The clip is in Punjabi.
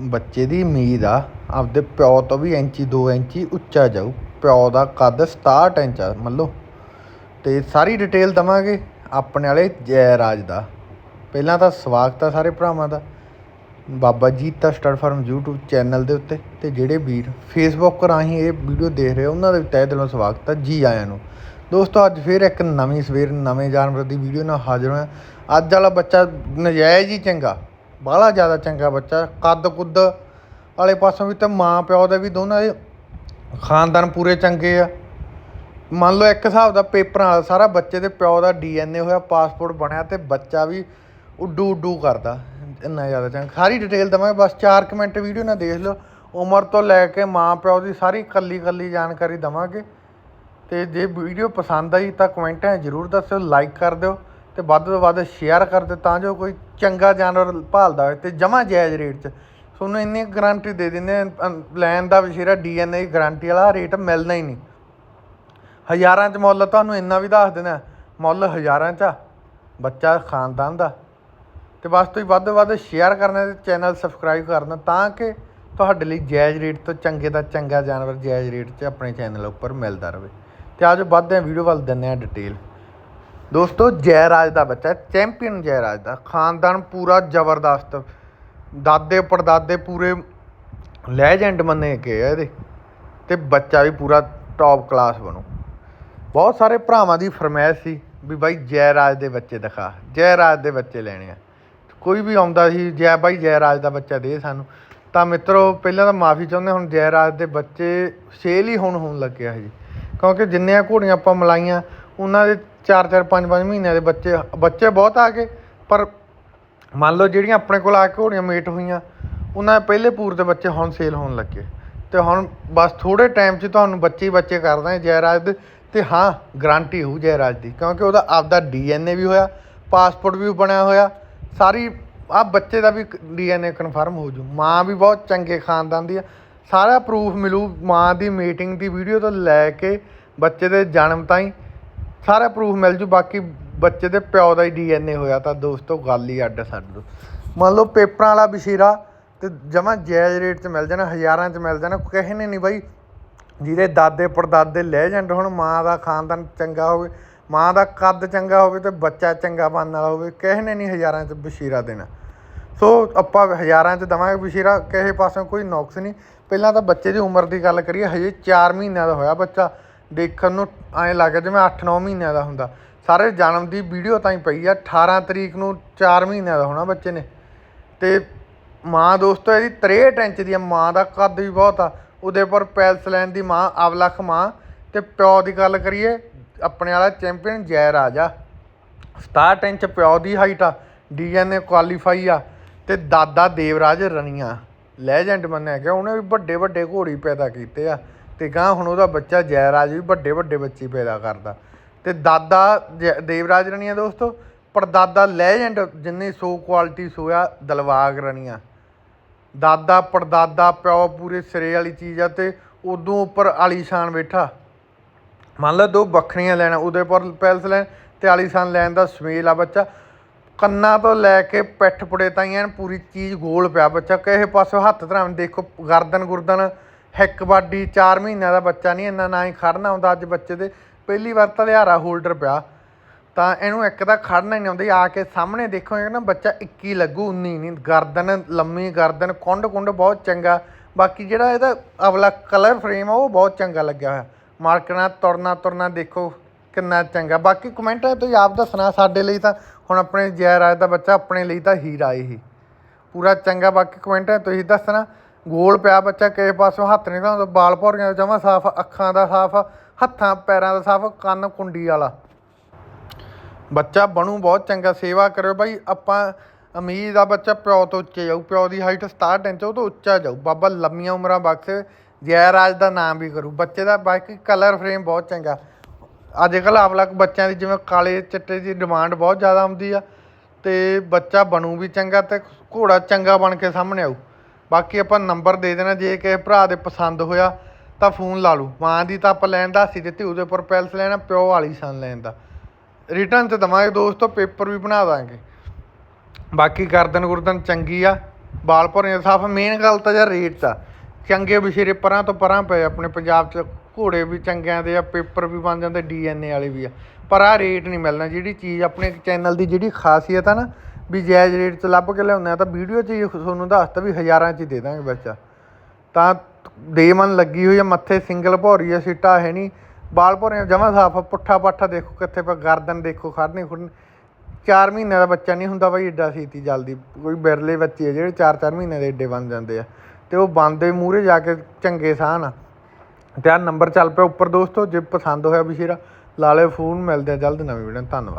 ਬੱਚੇ ਦੀ ਉਮੀਦ ਆ, ਆਪਦੇ ਪਿਓ ਤੋਂ ਵੀ ਇੰਚੀ 2 ਇੰਚੀ ਉੱਚਾ ਜਾਊ। ਪਿਓ ਦਾ ਕੱਦ 67 ਇੰਚ ਆ ਮੰਨ ਲਓ ਤੇ ਸਾਰੀ ਡਿਟੇਲ ਦਵਾਂਗੇ ਆਪਣੇ ਵਾਲੇ ਜੈ ਰਾਜ ਦਾ। ਪਹਿਲਾਂ ਤਾਂ ਸਵਾਗਤ ਆ ਸਾਰੇ ਭਰਾਵਾਂ ਦਾ। ਬਾਬਾ Jita star farm YouTube channel ਦੇ ਉੱਤੇ ਤੇ ਜਿਹੜੇ ਵੀਰ ਫੇਸਬੁੱਕ ਰਾਹੀਂ ਇਹ ਵੀਡੀਓ ਦੇਖ ਰਹੇ ਉਹਨਾਂ ਦੇ ਵੀ ਤਹਿ ਦਿਲੋਂ ਸਵਾਗਤ ਆ ਜੀ ਆਇਆਂ ਨੂੰ। ਦੋਸਤੋ, ਅੱਜ ਫੇਰ ਇੱਕ ਨਵੀਂ ਸਵੇਰ ਨਵੇਂ ਜਾਨਵਰ ਦੀ ਵੀਡੀਓ ਨਾਲ ਹਾਜ਼ਰ ਹੋਇਆ। ਅੱਜ ਵਾਲਾ ਬੱਚਾ ਨਜਾਇਜ਼ ਹੀ ਚੰਗਾ। ਬਾਹਲਾ ਜ਼ਿਆਦਾ ਚੰਗਾ ਬੱਚਾ, ਕੱਦ ਕੁੱਦ ਵਾਲੇ ਪਾਸੋਂ ਵੀ ਤੇ ਮਾਂ ਪਿਓ ਦੇ ਵੀ ਦੋਨਾਂ ਦੇ ਖਾਨਦਾਨ ਪੂਰੇ ਚੰਗੇ ਆ। ਮੰਨ ਲਓ ਇੱਕ ਹਿਸਾਬ ਦਾ ਪੇਪਰਾਂ ਵਾਲਾ, ਸਾਰਾ ਬੱਚੇ ਦੇ ਪਿਓ ਦਾ ਡੀਐਨਏ ਹੋਇਆ, ਪਾਸਪੋਰਟ ਬਣਿਆ ਤੇ ਬੱਚਾ ਵੀ ਉੱਡੂ ਉੱਡੂ ਕਰਦਾ, ਇੰਨਾ ਜ਼ਿਆਦਾ ਚੰਗਾ। ਸਾਰੀ ਡਿਟੇਲ ਦਵਾਂਗੇ, ਬਸ 4 ਮਿੰਟ ਵੀਡੀਓ ਨਾਲ ਦੇਖ ਲਓ। ਉਮਰ ਤੋਂ ਲੈ ਕੇ ਮਾਂ ਪਿਓ ਦੀ ਸਾਰੀ ਕੱਲੀ ਕੱਲੀ ਜਾਣਕਾਰੀ ਦਵਾਂਗੇ। ਤੇ ਜੇ ਵੀਡੀਓ ਪਸੰਦ ਆਈ ਤਾਂ ਕਮੈਂਟਾਂ ਜ਼ਰੂਰ ਦੱਸਿਓ ਲਾਈਕ ਕਰ ਦਿਓ। ਤੇ ਵੱਧ ਤੋਂ ਵੱਧ ਸ਼ੇਅਰ ਕਰ ਦਿਓ ਤਾਂ ਜੋ ਕੋਈ ਚੰਗਾ ਜਾਨਵਰ ਭਾਲਦਾ ਹੋਵੇ ਤੇ ਜਮਾ ਜਾਇਜ਼ ਰੇਟ 'ਚ। ਤੁਹਾਨੂੰ ਇੰਨੀ ਗਾਰੰਟੀ ਦੇ ਦਿੰਦੇ ਆ, ਅਮ, ਲੈਣ ਦਾ ਵਿਸ਼ੇਰਾ ਡੀਐਨਏ ਗਾਰੰਟੀ ਵਾਲਾ ਰੇਟ ਮਿਲਣਾ ਹੀ ਨਹੀਂ। ਹਜ਼ਾਰਾਂ 'ਚ ਮੁੱਲ ਤੁਹਾਨੂੰ ਇੰਨਾ ਵੀ ਦੱਸ ਦੇਣਾ ਮੁੱਲ ਹਜ਼ਾਰਾਂ 'ਚ ਆ ਬੱਚਾ ਖਾਨਦਾਨ ਦਾ। ਤੇ ਬਸ ਤੁਸੀਂ ਵੱਧ ਤੋਂ ਵੱਧ ਸ਼ੇਅਰ ਕਰਨਾ ਤੇ ਚੈਨਲ ਸਬਸਕ੍ਰਾਈਬ ਕਰਨਾ ਤਾਂ ਕਿ ਤੁਹਾਡੇ ਲਈ ਜਾਇਜ਼ ਰੇਟ ਤੋਂ ਚੰਗੇ ਦਾ ਚੰਗਾ ਜਾਨਵਰ ਜਾਇਜ਼ ਰੇਟ 'ਚ ਆਪਣੇ ਚੈਨਲ ਉੱਪਰ ਮਿਲਦਾ ਰਹੇ। ਤੇ ਆਜੋ ਵੱਧਦੇ ਹਾਂ ਵੀਡੀਓ ਵੱਲ ਦਿੰਦੇ ਹਾਂ ਡਿਟੇਲ ਦੋਸਤੋ, ਜੈਰਾਜ ਦਾ ਬੱਚਾ ਚੈਂਪੀਅਨ ਜੈਰਾਜ ਦਾ। ਖਾਨਦਾਨ ਪੂਰਾ ਜ਼ਬਰਦਸਤ। ਦਾਦੇ, ਪੜਦਾਦੇ ਪੂਰੇ ਲੈਜੈਂਡ ਮੰਨੇ ਗਏ ਆ ਇਹਦੇ। ਤੇ ਬੱਚਾ ਵੀ ਪੂਰਾ ਟੌਪ ਕਲਾਸ ਬਣੂ। ਬਹੁਤ ਸਾਰੇ ਭਰਾਵਾਂ ਦੀ ਫਰਮਾਇਸ਼ ਸੀ ਵੀ ਬਾਈ ਜੈਰਾਜ ਦੇ ਬੱਚੇ ਦਿਖਾ। ਜੈਰਾਜ ਦੇ ਬੱਚੇ ਲੈਣੇ ਆ। ਕੋਈ ਵੀ ਆਉਂਦਾ ਸੀ, ਜੈ ਬਾਈ ਜੈਰਾਜ ਦਾ ਬੱਚਾ ਦੇ ਸਾਨੂੰ, ਤਾਂ ਮਿੱਤਰੋ, ਪਹਿਲਾਂ ਤਾਂ ਮਾਫੀ ਚਾਹੁੰਦੇ ਹੁਣ ਜੈਰਾਜ ਦੇ ਬੱਚੇ ਸੇਲ ਹੀ ਹੁਣ ਹੋਣ ਲੱਗਿਆ ਜੀ। ਕਿਉਂਕਿ ਜਿੰਨੀਆਂ ਘੋੜੀਆਂ ਆਪਾਂ ਮਲਾਈਆਂ, ਉਹਨਾਂ ਦੇ 4-4 5-5 ਮਹੀਨਿਆਂ ਦੇ ਬੱਚੇ ਬੱਚੇ ਬਹੁਤ ਆ ਗਏ, ਪਰ ਮੰਨ ਲਓ ਜਿਹੜੀਆਂ ਆਪਣੇ ਕੋਲ ਆ ਕੇ ਘੋੜੀਆਂ ਮੇਟ ਹੋਈਆਂ, ਉਹਨਾਂ ਦੇ ਪਹਿਲੇ ਪੂਰ ਦੇ ਬੱਚੇ ਹੁਣ ਸੇਲ ਹੋਣ ਲੱਗੇ। ਤੇ ਹੁਣ ਬਸ ਥੋੜੇ ਟਾਈਮ 'ਚ ਤੁਹਾਨੂੰ ਬੱਚੇ ਹੀ ਬੱਚੇ ਕਰਦਾ ਜੈਰਾਜ ਦੇ। ਤੇ ਹਾਂ ਗਾਰੰਟੀ ਹੋਊ ਜੈਰਾਜ ਦੀ, ਕਿਉਂਕਿ ਉਹਦਾ ਆਪਦਾ ਡੀਐਨਏ ਵੀ ਹੋਇਆ ਪਾਸਪੋਰਟ ਵੀ ਬਣਿਆ ਹੋਇਆ, ਸਾਰੀ ਆ ਬੱਚੇ ਦਾ ਵੀ ਡੀਐਨਏ ਕਨਫਰਮ ਹੋ ਜੂ। ਮਾਂ ਵੀ ਬਹੁਤ ਚੰਗੇ ਖਾਨਦਾਨ ਦੀ ਆ। ਸਾਰਾ ਪ੍ਰੂਫ ਮਿਲੂ, ਮਾਂ ਦੀ ਮੀਟਿੰਗ ਦੀ ਵੀਡੀਓ ਤੋਂ ਲੈ ਕੇ ਬੱਚੇ ਦੇ ਜਨਮ ਤਾਈਂ। ਸਾਰਾ ਪ੍ਰੂਫ ਮਿਲ ਜੂ, ਬਾਕੀ ਬੱਚੇ ਦੇ ਪਿਓ ਦਾ ਹੀ ਡੀਐਨਏ ਹੋਇਆ ਤਾਂ ਦੋਸਤੋ ਗੱਲ ਹੀ ਅੱਡ ਛੱਡ ਦੋ ਮੰਨ ਲਓ ਪੇਪਰਾਂ ਵਾਲਾ ਬਸ਼ੀਰਾ ਤੇ ਜਮਾ ਜਾਇਜ਼ ਰੇਟ 'ਚ ਮਿਲ ਜਾਣਾ, ਹਜ਼ਾਰਾਂ 'ਚ ਮਿਲ ਜਾਣਾ, ਕਿਸੇ ਨੇ ਨਹੀਂ ਬਾਈ। ਜਿਹਦੇ ਦਾਦੇ ਪੜਦਾਦੇ ਲੈਜੈਂਡ ਹੁਣ, ਮਾਂ ਦਾ ਖਾਨਦਾਨ ਚੰਗਾ ਹੋਵੇ, ਮਾਂ ਦਾ ਕੱਦ ਚੰਗਾ ਹੋਵੇ ਤੇ ਬੱਚਾ ਚੰਗਾ ਬਣਨ ਵਾਲਾ ਹੋਵੇ, ਕਿਸੇ ਨੇ ਨਹੀਂ ਹਜ਼ਾਰਾਂ 'ਚ ਬਸ਼ੀਰਾ ਦੇਣਾ। ਸੋ ਆਪਾਂ ਹਜ਼ਾਰਾਂ 'ਚ ਦਵਾਂਗੇ ਬਸ਼ੀਰਾ, ਕਿਸੇ ਪਾਸੋਂ ਕੋਈ ਨੁਕਸ ਨਹੀਂ। ਪਹਿਲਾਂ ਤਾਂ ਬੱਚੇ ਦੀ ਉਮਰ ਦੀ ਗੱਲ ਕਰੀਏ, ਹਜੇ 4 ਮਹੀਨਿਆਂ ਦਾ ਹੋਇਆ ਬੱਚਾ। ਦੇਖਣ ਨੂੰ ਐਂ ਲੱਗਦਾ ਜਿਵੇਂ 8-9 ਮਹੀਨਿਆਂ ਦਾ ਹੁੰਦਾ। ਸਾਰੇ ਜਨਮ ਦੀ ਵੀਡੀਓ ਤਾਂ ਹੀ ਪਈ ਆ 18 ਤਰੀਕ ਨੂੰ 4 ਮਹੀਨਿਆਂ ਦਾ ਹੋਣਾ ਬੱਚੇ ਨੇ। ਤੇ ਮਾਂ ਦੋਸਤੋ ਇਹਦੀ 63 ਇੰਚ ਦੀ ਆ, ਮਾਂ ਦਾ ਕੱਦ ਵੀ ਬਹੁਤ ਆ। ਉਹਦੇ ਪਰ ਪੈਲਸ ਲੈਣ ਦੀ ਮਾਂ, ਅਵਲਖ ਮਾਂ। ਤੇ ਪਿਓ ਦੀ ਗੱਲ ਕਰੀਏ, ਆਪਣੇ ਵਾਲਾ ਚੈਂਪੀਅਨ ਜੈ ਰਾਜਾ 67 ਇੰਚ ਪਿਓ ਦੀ ਹਾਈਟ ਆ, ਡੀਐਨਏ ਕੁਆਲੀਫਾਈ ਆ। ਤੇ ਦਾਦਾ ਦੇਵਰਾਜ ਰਣੀਆਂ। ਲੈਜੈਂਡ ਮੰਨਿਆ ਗਿਆ, ਉਹਨੇ ਵੀ ਵੱਡੇ ਵੱਡੇ ਘੋੜੀ ਪੈਦਾ ਕੀਤੇ ਆ। ਤੇ ਗਾਂ ਹੁਣ ਉਹਦਾ ਬੱਚਾ ਜੈਰਾਜ ਵੀ ਵੱਡੇ ਵੱਡੇ ਬੱਚੇ ਪੈਦਾ ਕਰਦਾ। ਤੇ ਦਾਦਾ ਜੈ- ਦੇਵਰਾਜ ਰਣੀਆਂ ਦੋਸਤੋ, ਪੜਦਾਦਾ ਲੈਜੈਂਡ ਜਿੰਨੀ ਸੋ ਕੁਆਲਿਟੀ ਸੋਇਆ ਦਲਵਾਗ ਰਣੀਆਂ। ਦਾਦਾ, ਪੜਦਾਦਾ, ਪਿਓ ਪੂਰੇ ਸਿਰੇ ਵਾਲੀ ਚੀਜ਼ ਆ ਤੇ ਉਦੋਂ ਉੱਪਰ ਆਲੀਸ਼ਾਨ ਬੈਠਾ। ਮੰਨ ਲਓ ਦੋ ਵੱਖਰੀਆਂ ਲੈਣਾ, ਉਹਦੇ ਪਰ ਪੈਲਸ ਲੈਣ ਤੇ ਆਲੀਸ਼ਾਨ ਲੈਣ ਦਾ ਸਮੇਲ ਆ ਬੱਚਾ। ਕੰਨਾਂ ਤੋਂ ਲੈ ਕੇ ਪਿੱਠ ਪੁੜੇ ਤਾਈਂ ਐਨ ਪੂਰੀ ਚੀਜ਼ ਗੋਲ ਪਿਆ ਬੱਚਾ ਕਿਸੇ ਪਾਸੇ ਹੱਥ ਧਰਾਂ ਦੇਖੋ, ਗਰਦਨ ਗੁਰਦਨ ਹਿੱਕ ਬਾਡੀ 4 ਮਹੀਨਿਆਂ ਦਾ ਬੱਚਾ ਨਹੀਂ, ਇੰਨਾ ਨਾ ਹੀ ਖੜਨਾ ਆਉਂਦਾ ਅੱਜ ਬੱਚੇ ਦੇ। ਪਹਿਲੀ ਵਾਰ ਤਾਂ ਲਿਆਰਾ ਹੋਲਡਰ ਪਿਆ। ਤਾਂ ਇਹਨੂੰ ਇੱਕ ਤਾਂ ਖੜਨਾ ਹੀ ਨਹੀਂ ਆਉਂਦਾ। ਆ ਕੇ ਸਾਹਮਣੇ ਦੇਖੋਗੇ ਨਾ ਬੱਚਾ 21 ਲੱਗੂ 19 ਨਹੀਂ। ਗਰਦਨ ਲੰਮੀ, ਗਰਦਨ ਕੁੰਡ ਕੁੰਡ ਬਹੁਤ ਚੰਗਾ। ਬਾਕੀ ਜਿਹੜਾ ਇਹਦਾ ਅਵਲਾ ਕਲਰ ਫਰੇਮ ਆ, ਉਹ ਬਹੁਤ ਚੰਗਾ ਲੱਗਿਆ ਹੋਇਆ। ਮਾਰਕਣਾ, ਤੁਰਨਾ ਤੁਰਨਾ ਦੇਖੋ ਕਿੰਨਾ ਚੰਗਾ। ਬਾਕੀ ਕਮੈਂਟਾਂ ਤੁਸੀਂ ਆਪ ਦੱਸਣਾ ਸਾਡੇ ਲਈ ਤਾਂ। ਹੁਣ ਆਪਣੇ ਜੈ ਰਾਜ ਦਾ ਬੱਚਾ ਆਪਣੇ ਲਈ ਤਾਂ ਹੀਰਾ ਹੀ। ਪੂਰਾ ਚੰਗਾ। ਬਾਕੀ ਕਮੈਂਟਾਂ ਤੁਸੀਂ ਦੱਸਣਾ। ਗੋਲ ਪਿਆ ਬੱਚਾ, ਕਿਸੇ ਪਾਸੋਂ ਹੱਥ ਨਹੀਂ ਲਾਉਂਦਾ ਬਾਲ ਭੌਰੀਆਂ ਜਮਾ ਸਾਫ਼, ਅੱਖਾਂ ਦਾ ਸਾਫ਼, ਹੱਥਾਂ, ਪੈਰਾਂ ਦਾ ਸਾਫ਼, ਕੰਨ ਕੁੰਡੀ ਵਾਲਾ। ਬੱਚਾ ਬਣੂ ਬਹੁਤ ਚੰਗਾ, ਸੇਵਾ ਕਰਿਓ ਬਾਈ। ਆਪਾਂ ਅਮੀਰ ਆ ਬੱਚਾ ਪਿਓ ਤੋਂ ਉੱਚੇ ਜਾਊ, ਪਿਓ ਦੀ ਹਾਈਟ 67 ਇੰਚ, ਉਹ ਤੋਂ ਉੱਚਾ ਜਾਊ। ਬਾਬਾ ਲੰਮੀਆਂ ਉਮਰਾਂ ਬਖਸ਼ੇ ਜੈ ਰਾਜ ਦਾ ਨਾਮ ਵੀ ਕਰੂ। ਬੱਚੇ ਦਾ ਬਾਕੀ ਕਲਰ ਫਰੇਮ ਬਹੁਤ ਚੰਗਾ। ਅੱਜ ਕੱਲ੍ਹ ਆਵਲਕ ਬੱਚਿਆਂ ਦੀ ਜਿਵੇਂ ਕਾਲੇ ਚਿੱਟੇ ਦੀ ਡਿਮਾਂਡ ਬਹੁਤ ਜ਼ਿਆਦਾ ਆਉਂਦੀ ਆ। ਤੇ ਬੱਚਾ ਬਣੂ ਵੀ ਚੰਗਾ ਤੇ ਘੋੜਾ ਚੰਗਾ ਬਣ ਕੇ ਸਾਹਮਣੇ ਆਊ। ਬਾਕੀ ਆਪਾਂ ਨੰਬਰ ਦੇ ਦੇਣਾ, ਜੇ ਕਿਸੇ ਭਰਾ ਦੇ ਪਸੰਦ ਹੋਇਆ ਤਾਂ ਫੋਨ ਲਾ ਲੂ ਮਾਂ ਦੀ ਤਾਂ ਆਪਾਂ ਲੈਣ ਦਾ ਸੀ ਦਿੱਤੀ, ਉਹਦੇ ਉੱਪਰ ਪੈਲਸ ਲੈਣਾ, ਪਿਓ ਵਾਲੀ ਸਨ ਲੈਣ ਦਾ। ਰਿਟਰਨ ਤੇ ਦਵਾਂਗੇ ਦੋਸਤੋ, ਪੇਪਰ ਵੀ ਬਣਾ ਦਾਂਗੇ। ਬਾਕੀ ਗਰਦਨ ਗੁਰਦਨ ਚੰਗੀ ਆ, ਬਾਲ ਭੋਰੇ ਸਾਫ਼। ਮੇਨ ਗੱਲ ਤਾਂ ਯਾਰ ਰੇਟ ਆ ਚੰਗੇ ਵਿਸ਼ੇਰੇ ਪਰਾਂ ਤੋਂ ਪਰਾਂ ਪਏ ਆਪਣੇ ਪੰਜਾਬ 'ਚ ਘੋੜੇ ਵੀ ਚੰਗਿਆਂ ਦੇ ਆ, ਪੇਪਰ ਵੀ ਬਣ ਜਾਂਦੇ ਡੀਐਨਏ ਵਾਲੇ ਵੀ ਆ। ਪਰ ਆ ਰੇਟ ਨਹੀਂ ਮਿਲਣਾ, ਜਿਹੜੀ ਚੀਜ਼ ਆਪਣੇ ਚੈਨਲ ਦੀ ਜਿਹੜੀ ਖਾਸੀਅਤ ਆ ਨਾ ਵੀ ਜਾਇਜ਼ ਰੇਟ 'ਚ ਲੱਭ ਕੇ ਲਿਆਉਂਦੇ ਆ, ਤਾਂ ਵੀਡੀਓ 'ਚ ਹੀ ਤੁਹਾਨੂੰ ਦੱਸਤਾ ਵੀ ਹਜ਼ਾਰਾਂ 'ਚ ਹੀ ਦੇ ਦਾਂਗੇ ਬੱਚਾ ਤਾਂ ਦੇ ਮਨ ਲੱਗੀ ਹੋਈ ਆ, ਮੱਥੇ ਸਿੰਗਲ ਭੌਰੀ ਆ, ਸਿੱਟਾ ਹੈ ਨਹੀਂ। ਬਾਲ ਭੌਰੇ ਜਮਾ ਸਾਫ਼ ਪੁੱਠਾ ਪਾਠਾ ਦੇਖੋ ਕਿੱਥੇ ਪਾ ਗਰਦਨ ਦੇਖੋ ਖੜਨੀ ਖੁੜਨੀ ਚਾਰ ਮਹੀਨਿਆਂ ਦਾ ਬੱਚਾ ਨਹੀਂ ਹੁੰਦਾ ਬਾਈ, ਏਡਾ ਸੀਤੀ ਜਲਦੀ। ਕੋਈ ਬਿਰਲੇ ਬੱਚੇ ਆ ਜਿਹੜੇ ਚਾਰ ਚਾਰ ਮਹੀਨੇ ਦੇ ਏਡੇ ਬਣ ਜਾਂਦੇ ਆ। ਤੇ ਉਹ ਬੰਦੇ ਮੂਹਰੇ ਜਾ ਕੇ ਚੰਗੇ ਸਾਨ ਆ। ਤੇ ਆ ਨੰਬਰ ਚੱਲ ਪਿਆ ਉੱਪਰ ਦੋਸਤੋ, ਜੇ ਪਸੰਦ ਹੋਇਆ ਵਿਸ਼ੇਰਾ ਲਾ ਲਿਓ ਫੋਨ, ਮਿਲਦੇ ਆ ਜਲਦ ਨਵੀਂ ਵੀਡੀਓ ਧੰਨਵਾਦ।